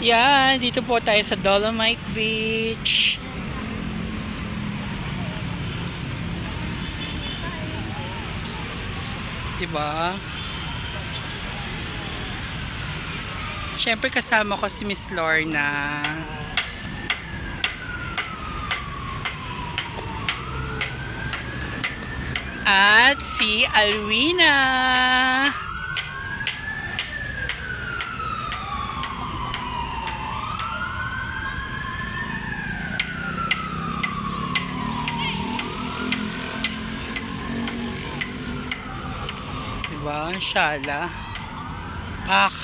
Yan, dito po tayo sa Dolomite Beach. Diba? Siyempre kasama ko si Miss Lorna. At si Alwina. Diba? Shala. Pak.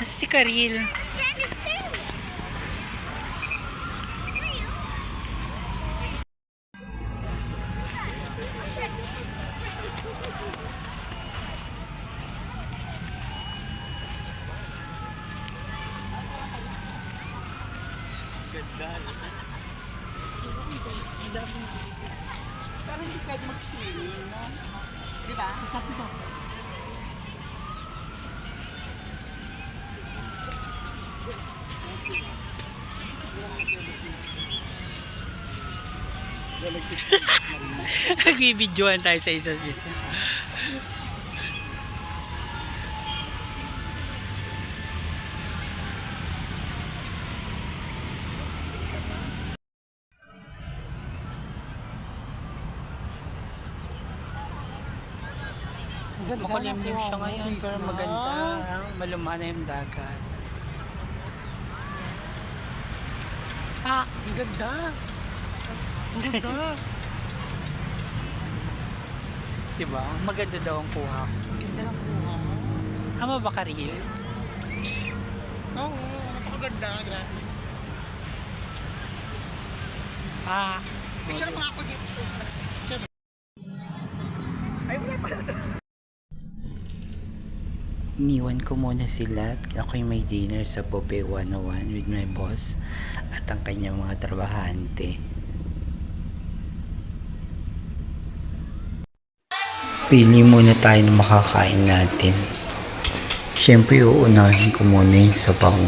Nasa si Karil. Parang hindi pwede mag-swimming, no? Di ba? Sabi ko. Nagbibidyoan tayo sa isa't isa. Makulimlim siya ngayon pero maganda. Malumana yung dagat. Pak! Ang ganda. Ang ganda. Diba? Maganda daw ang kuha ko. Ang ganda ng kuha mo. Tama ba, Karil? Oo, napakaganda. Grabe. Pak! Picture mo ako dito. Iniwan ko muna sila at ako'y may dinner sa Bobe 101 with my boss at ang kanyang mga trabahante. Pili muna tayo ng makakain natin. Siyempre, uunahin ko muna yung sabaw.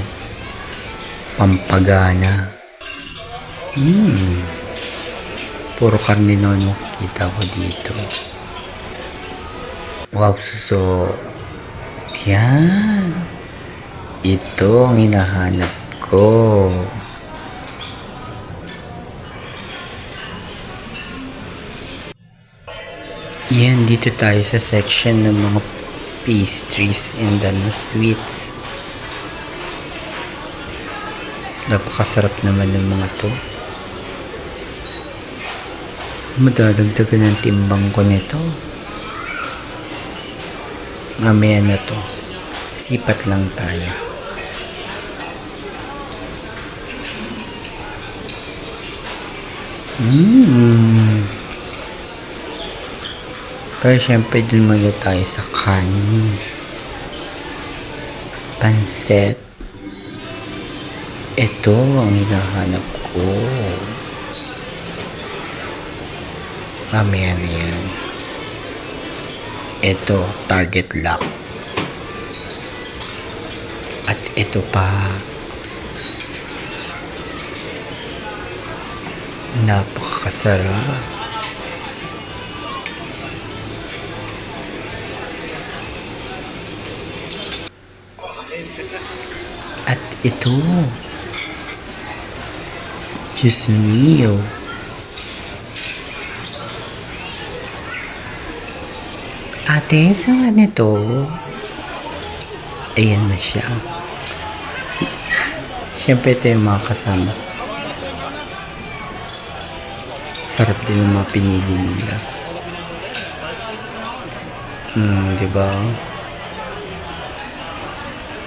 Pampagana. Hmm. Puro karne nono kita ko dito. Wow, suso. Yan. Ito ang hinahanap ko. Yan, dito tayo sa section ng mga pastries and ano, sweets. Napakasarap naman ng mga to. Madadagdagan ng timbang ko nito. Mamaya na to. Sipat lang tayo. Mmm. Pero syempre dun muna tayo sa kanin. Panset. Ito ang hinahanap ko. Mamaya na yan. Ito, target lock. At ito pa. Napakasarap. At ito. Diyos mio. Ate, saan ito? Ayan na siya. Siyempre ito yung mga kasama. Sarap din yung mga pinili nila. Hmm, di ba?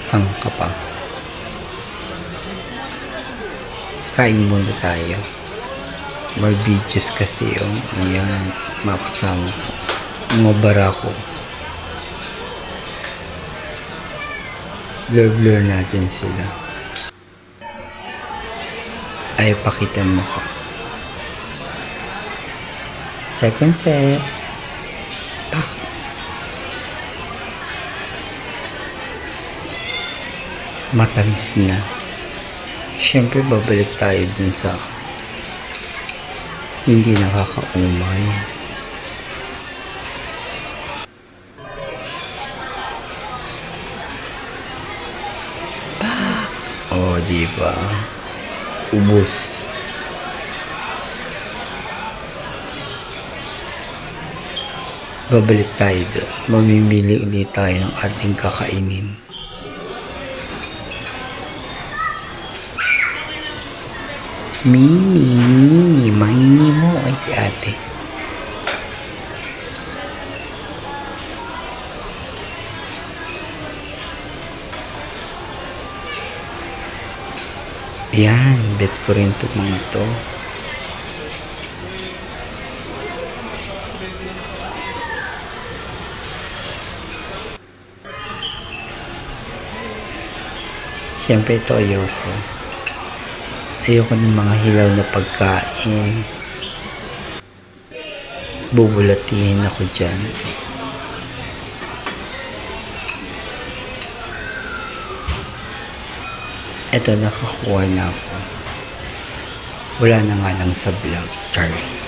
Sang ka pa. Kain muna tayo. More videos kasi yung ayan, mga kasama ko. Mga barako. Blur-blur natin sila. Ay, pakita mo ko. Second set. Pak. Matamis na. Siyempre, babalik tayo dun sa hindi nakakaumay. Di ba? Ubus. Babalik tayo doon. Mamimili ulit tayo ng ating kakainin. Mini, mini, mini mo ay si ate. Yan, bet ko rin to mga to. Siyempre ito ayoko. Ayoko ng mga hilaw na pagkain. Bubulatihin ako dyan. Ito, nakakuha na ako. Wala na nga lang sa vlog, Charles.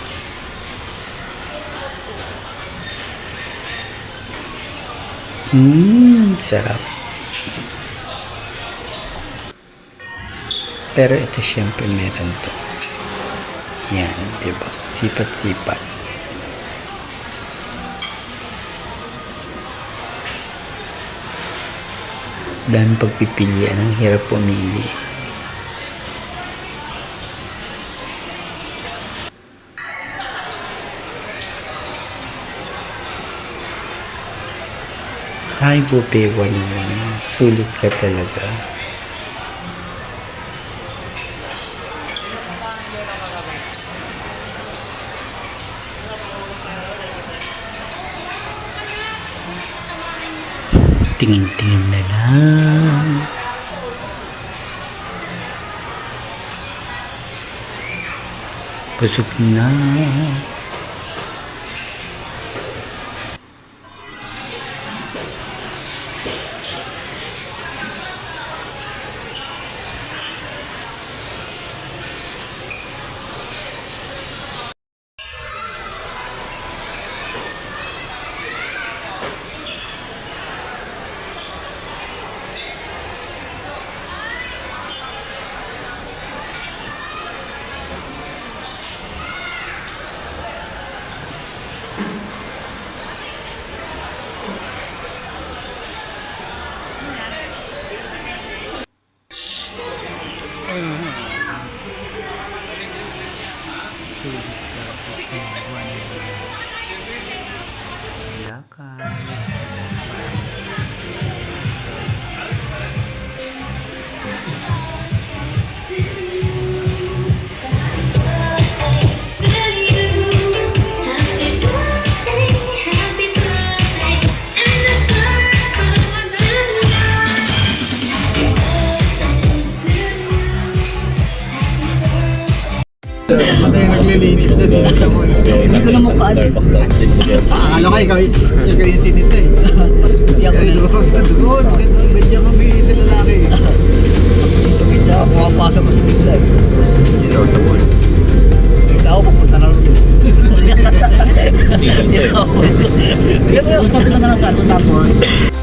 Mmm, sarap. Pero ito syempre meron to. Yan, di ba? Sipat-sipat. Dahil pagpipilian, ang hirap pumili. Hi, Bubewa naman. Sulit ka talaga. Tingin-tingin na lang. Busog na. Patay naglilinis na si Tamo. Hindi ko na mukhaan. Akala ka, ikaw, ikaw yung sinita eh. Hindi ako na. Doon, bakit nangbadya kami sa lalaki? Sa bidya, pumapasa mo sa bidya eh. Hindi sa mall. Kita ako pupunta na rin. Sige. Sabi na nga tapos.